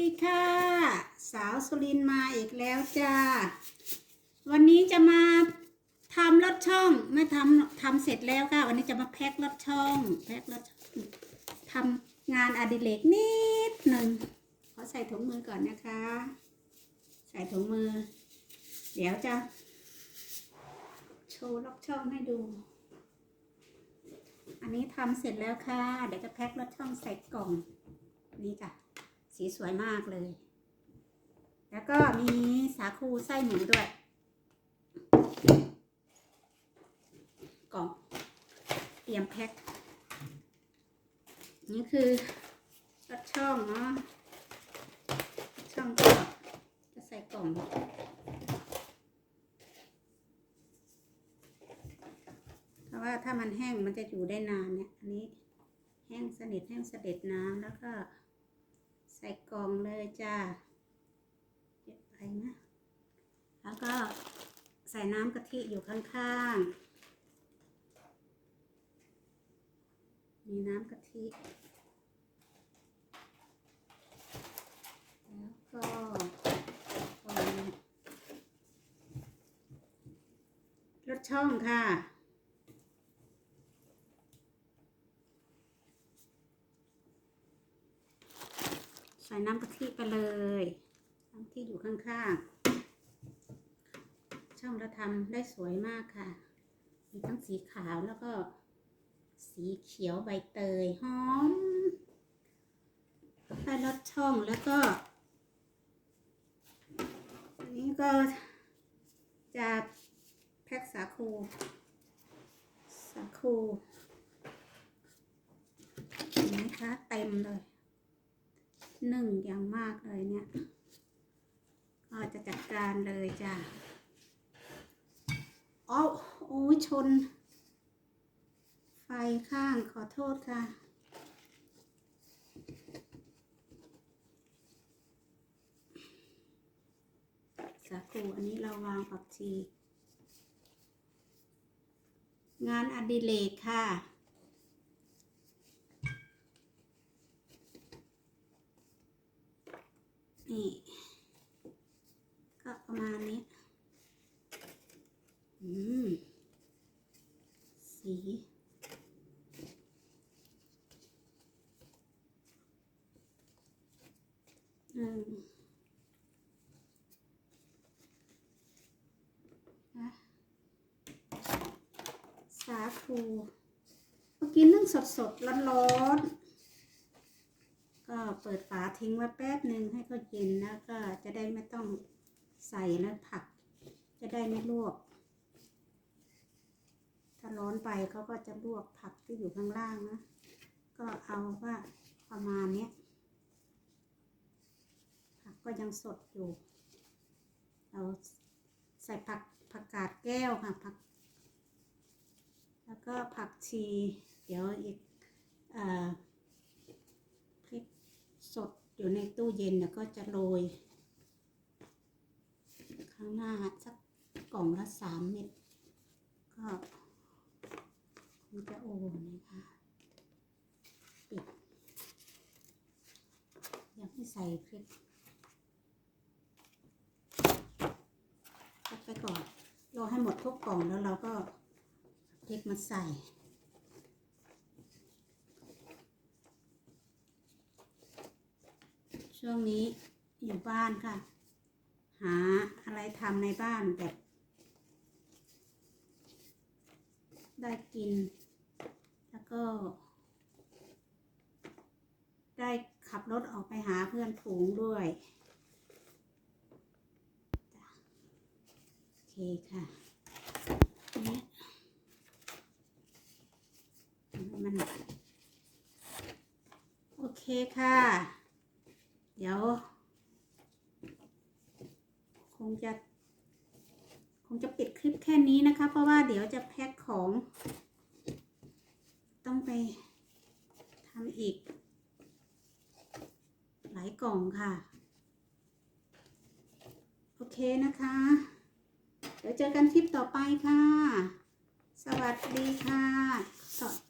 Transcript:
ดีค่ะ สาวสุรินมาอีกแล้วจ้า วันนี้จะมาทำรถช่องไม่ทำทำเสร็จแล้วค่ะ วันนี้จะมาแพ็ครถช่องแพ็ครถช่องทำงานอดิเรกนิดหนึ่งขอใส่ถุงมือก่อนนะคะ ใส่ถุงมือ เดี๋ยวจะ โชว์รถช่องให้ดู อันนี้ทำเสร็จแล้วค่ะ เดี๋ยวจะแพ็ครถช่องใส่กล่องนี่จ้ะ สีสวยมากเลย แล้วก็มีสาคูไส้หมูด้วยกล่องเตรียมแพ็ค นี่คือรถช่องเนาะช่องก็จะใส่กล่องเพราะว่าถ้ามันแห้งมันจะอยู่ได้นานเนี่ย อันนี้แห้งสนิทแห้งเสด็จน้ำแล้วก็ ใส่กล่องเลยจ้าเก็บไปนะ แล้วก็ใส่น้ำกะทิอยู่ข้างๆ มีน้ำกะทิ แล้วก็วางรสช่องค่ะ ใส่น้ำกะทิไปเลยน้ำที่อยู่ข้างๆ ช่องเราทำได้สวยมากค่ะ มีทั้งสีขาวแล้วก็ สีเขียวใบเตยหอมได้รสช่องแล้วก็อันนี้ก็จะแพ็คสาคู สาคูเห็นไหมคะเต็มเลย หนึ่งอย่างมากเลยเนี่ยก็จะจัดการเลยจ้ะอ๋อโอ้ยชน ไฟข้างขอโทษค่ะสาคูอันนี้เราวางผักชีงานอดิเรกค่ะ นี่ ก็ประมาณนี้ อืม สีอืมนะสาคูเมื่อกี้นึ่งสดสดร้อนร้อนๆ ก็เปิดฝาทิ้งไว้แป๊บหนึ่งให้เขาเย็นแล้วก็จะได้ไม่ต้องใส่แล้วผัก จะได้ไม่ลวก ถ้าร้อนไปเขาก็จะลวกผักที่อยู่ข้างล่างนะ ก็เอาว่าประมาณนี้ผักก็ยังสดอยู่ เราใส่ผักผักกาดแก้วค่ะผัก แล้วก็ผักชี เดี๋ยวอีกอ่อพริก สดอยู่ในตู้เย็นแล้วก็จะโรย ข้างหน้าสักกล่องละสามเม็ดก็คงจะโอนนะคะปิดยังไม่ใส่พริกตัดไปก่อนรอให้หมดทุกกล่องแล้วเราก็พริกมาใส่ ช่วงนี้อยู่บ้านค่ะ หาอะไรทำในบ้านแบบ ได้กิน แล้วก็ ได้ขับรถออกไปหาเพื่อนฝูงด้วยโอเคค่ะนี่มัน โอเคค่ะ เดี๋ยว คงจะ คงจะปิดคลิปแค่นี้นะคะ เพราะว่าเดี๋ยวจะแพ็คของ ต้องไปทำอีก หลายกล่องค่ะ โอเคนะคะ เดี๋ยวเจอกันคลิปต่อไปค่ะ สวัสดีค่ะ